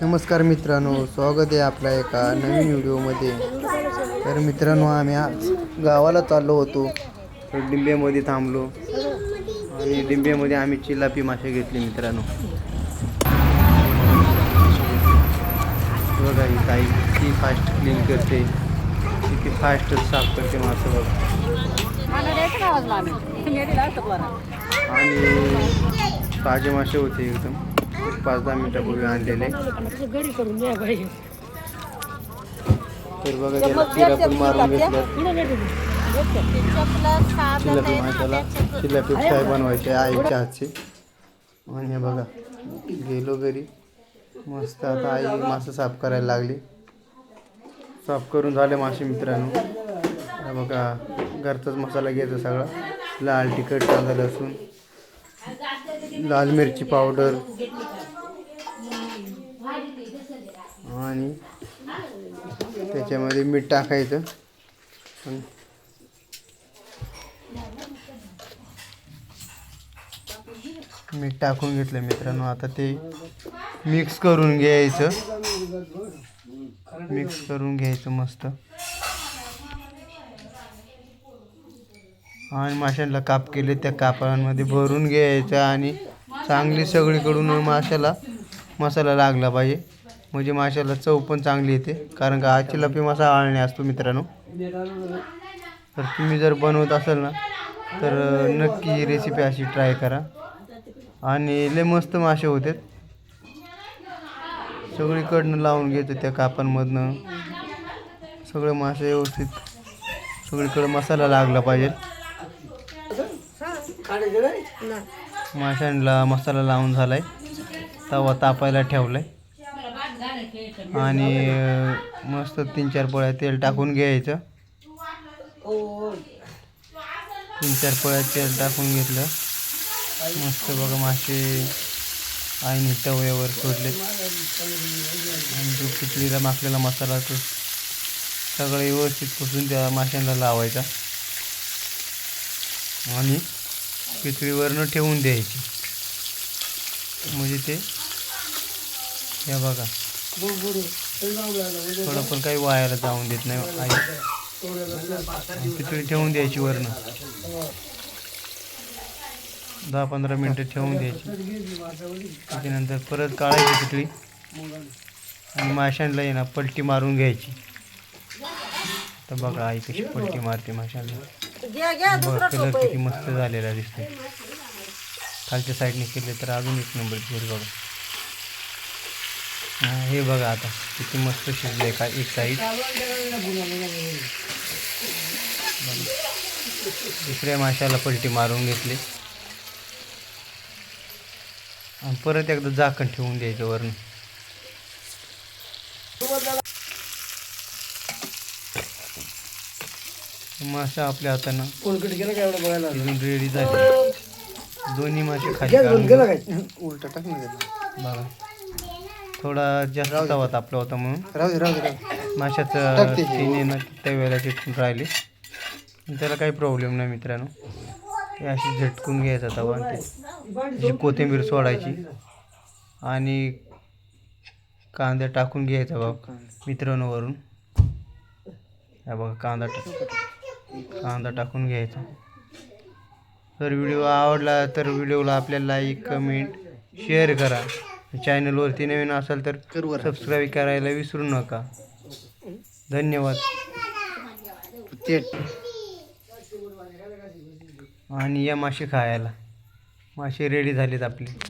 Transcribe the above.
नमस्कार मित्रांनो स्वागत आहे आपल्या एका नवीन व्हिडिओमध्ये. तर मित्रांनो आम्ही आज गावाला चाललो होतो. तर डिंब्यामध्ये थांबलो. आणि डिंब्यामध्ये आम्ही चिलापी मासे घेतले मित्रांनो. बघा ही ताई किती फास्ट क्लीन करते. किती फास्ट साफ करते मासे बघा. आणि ताजे मासे होते एकदम. पाच दहा मिनिटापूर्वी आणलेले. तर बघा त्याला चिरा पण मारून घेतलं चिलापी माशाला चिलापी फ्राय बनवायचे आईच्या हातचे? आणि हे बघा गेलो घरी. मस्त आता आई मासे साफ करायला लागली. साफ करून झाले मासे मित्रांनो. बघा घरचाच मसाला घ्यायचा सगळा. लाल तिखट कांदा लसूण लाल मिरची पावडर. आणि त्याच्यामध्ये मीठ टाकायचं. मीठ टाकून घेतलं मित्रांनो. आता ते मिक्स करून घ्यायचं. मिक्स करून घ्यायचं मस्त. आणि माशांना काप केले त्या कापांमध्ये भरून घ्यायचं आणि चांगली सगळीकडून माशाला मसाला लागला पाहिजे. म्हणजे माशाला चव पण चांगली येते. कारण का हा चिलापी मासा आळणे असतो मित्रांनो. तर तुम्ही जर बनवत असाल ना तर नक्की ही रेसिपी अशी ट्राय करा. आणि लय मस्त मासे होते. सगळीकडनं लावून घेतो त्या कापांमधनं. सगळे मासे व्यवस्थित सगळीकडे मसाला लागला पाहिजे. माशांना मसाला लावून झालाय. तवा तापायला ठेवलाय. आणि मस्त तीन चार पोळ्या तेल टाकून घ्यायचं. तीन चार पोळ्या तेल टाकून घेतलं. मस्त बघा मासे आईने तव्यावर सोडले आणि जो किचलीला माखलेला मसाला तो सगळं व्यवस्थित पुसून त्या माशांना लावायचा. आणि खिचडीवरनं ठेवून द्यायची. म्हणजे ते हे बघा. थोडं पण काही वायाला जाऊन देत नाही. आई. आणि ठेवून द्यायची वरनं. दहा पंधरा मिनटं ठेवून द्यायची. त्याच्यानंतर परत काढायची खिचडी आणि माशांना आहे ना पलटी मारून घ्यायची. तर बघा आई कशी पलटी मारते माशांना. बघा कलर किती मस्त झालेला दिसतोय. खालच्या साईडने केले तर अजून एक नंबर दिसेल बघा. हा, हे बघा आता किती मस्त शिजले का एक साईड दुसऱ्या माशाला पलटी मारून घेतली. आणि परत एकदा झाकण ठेवून द्यायचं वरून. मासा आपल्या हातानं रेडी झाले. दोन्ही मासे खाली उलटा टाक ना बघा. थोडा जास्त तवा तापला होता म्हणून. राहू दे राहू दे राहू माशाचं तिने ना त्या वेळेला चिटकून राहिले. त्याला काही प्रॉब्लेम नाही मित्रांनो. हे अशी झटकून घ्यायचा तवा आणि ते कोथिंबीर सोडायची आणि कांदा टाकून घ्यायचा बघ मित्रांनो वरून. हा बघा कांदा टाक कांदा टाकून घ्यायचा. जर व्हिडिओ आवडला तर व्हिडिओला आपल्याला लाईक कमेंट शेअर करा. चॅनलवरती नवीन असाल तर सबस्क्राईब करायला विसरू नका. धन्यवाद. आणि या मासे खायला. मासे रेडी झालेत आपले.